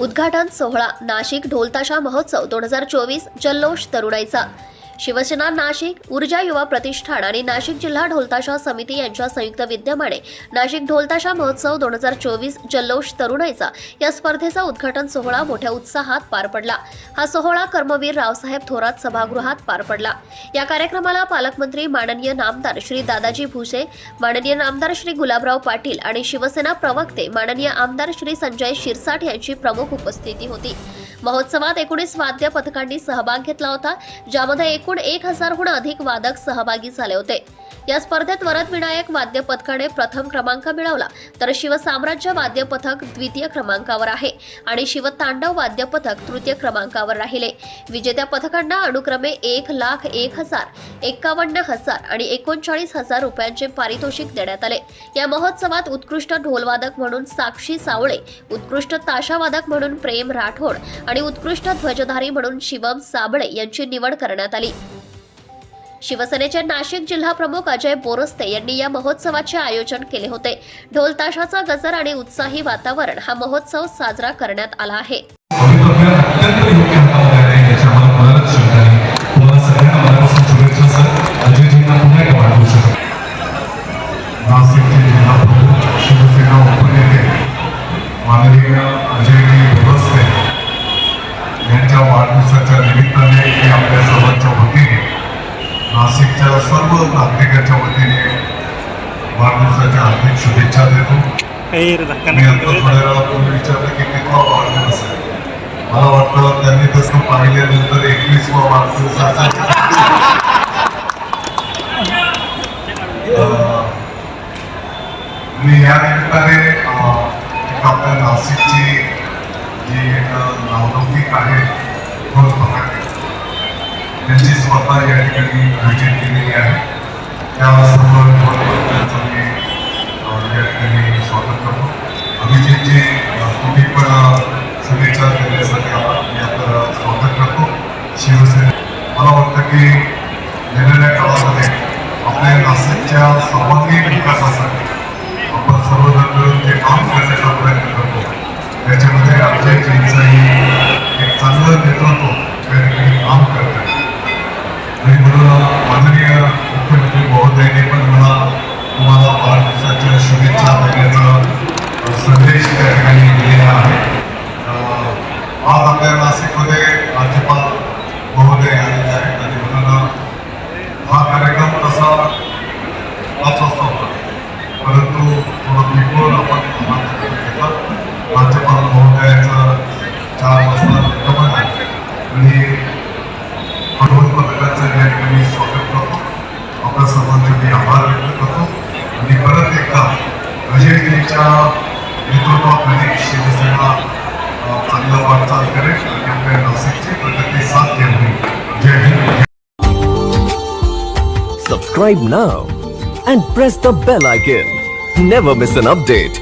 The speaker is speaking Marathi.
उद्घाटन सोहळा नाशिक ढोलताशा महोत्सव दोन हजार चोवीस जल्लोष तरुणाईचा. शिवसेना नाशिक ऊर्जा युवा प्रतिष्ठान आणि नाशिक जिल्हा ढोलताशा समिती यांच्या संयुक्त विद्यमाने नाशिक ढोलताशा महोत्सव दोन हजार चोवीस जल्लोष तरुणाईचा या स्पर्धेचा उद्घाटन सोहळा मोठ्या उत्साहात पार पडला. हा सोहळा कर्मवीर रावसाहेब थोरात सभागृहात पार पडला. या कार्यक्रमाला पालकमंत्री माननीय नामदार श्री दादाजी भुसे माननीय नामदार श्री गुलाबराव पाटील आणि शिवसेना प्रवक्ते माननीय आमदार श्री संजय शिरसाट यांची प्रमुख उपस्थिती होती. महोत्सवात एकोणीस वाद्य पथकांनी सहभाग घेतला होता ज्यामध्ये एकूण एक हजारहून अधिक वादक सहभागी झाले होते. या स्पर्धेत वरद विनायक वाद्य पथकाने प्रथम क्रमांक मिळवला. तर शिवसाम्राज्य वाद्य पथक द्वितीय क्रमांकावर आहे आणि शिवतांडव वाद्य पथक तृतीय क्रमांकावर राहिले. विजेत्या पथकांना अनुक्रमे एक लाख एक हजार एक्कावन्न हजार आणि एकोणचाळीस हजार रुपयांचे पारितोषिक देण्यात आले. या महोत्सवात उत्कृष्ट ढोलवादक म्हणून साक्षी सावळे उत्कृष्ट ताशावादक म्हणून प्रेम राठोड आणि उत्कृष्ट ध्वजधारी म्हणून शिवम साबळे यांची निवड करण्यात आली. शिवसेनेचे नाशिक जिल्हा प्रमुख अजय बोरस्ते यांनी या महोत्सवाचे आयोजन केले होते. ढोलताशाचा गजर आणि उत्साही वातावरण हा महोत्सव साजरा करण्यात आला आहे. माननीय अजयजी यांच्या वाढदिवसाच्या निमित्ताने मी आपल्या सर्वांच्या वतीने नाशिकच्या सर्व नागरिकांच्या वतीने वाढदिवसाच्या हार्दिक शुभेच्छा देतो. मी नाही. आता थोड्या वेळापूर्वी विचारलं की कितवा वाढदिवस आहे? मला वाटतं त्यांनी तसं पाहिल्यानंतर एकवीसवा वाढदिवस असेल. अं, मी या निमित्ताने आपल्या नाशिकची जी एक नावलौकिक आहे पथक त्यांची स्वतः या ठिकाणी आयोजित केलेली आहे. त्या सर्व ढोल मी या ठिकाणी स्वागत करतो. अभिजितचे तुम्ही पण शुभेच्छा देण्यासाठी आपण मी स्वागत करतो. शिवसेना मला वाटतं की गेलेल्या काळामध्ये आपल्या नाशिकच्या सर्वांगीण विकासासाठी आपण सर्वजण जे काम करण्याचा प्रयत्न करतो त्याच्यामध्ये अजयजींचंही चांगलं नेतृत्व त्या ठिकाणी काम करतात आणि म्हणून माननीय मुख्यमंत्री महोदयांनी पण मला तुम्हाला वाढदिवसाच्या शुभेच्छा देण्याचा संदेश त्या ठिकाणी दिलेला आहे आज आपल्या नाशिकमध्ये राज्यपाल महोदय आलेले आहेत आणि म्हणून हा कार्यक्रम तसा पाच वाजता होता परंतु थोडं बिघडून आपण राज्यपाल महोदयाचं चार वाजता गमन आहे आणि म्हणून पथकाचं या ठिकाणी स्वागत करतो आपल्या सर्वांचे मी आभार व्यक्त करतो. आणि परत एकदा अजयजींच्या नेतृत्वाखाली शिवसेना अं, चांगलं वाटचाल करेल आणि आपल्या नाशिकची प्रगती साध्य होईल जय Hind Subscribe now and press the bell icon. Never miss an update.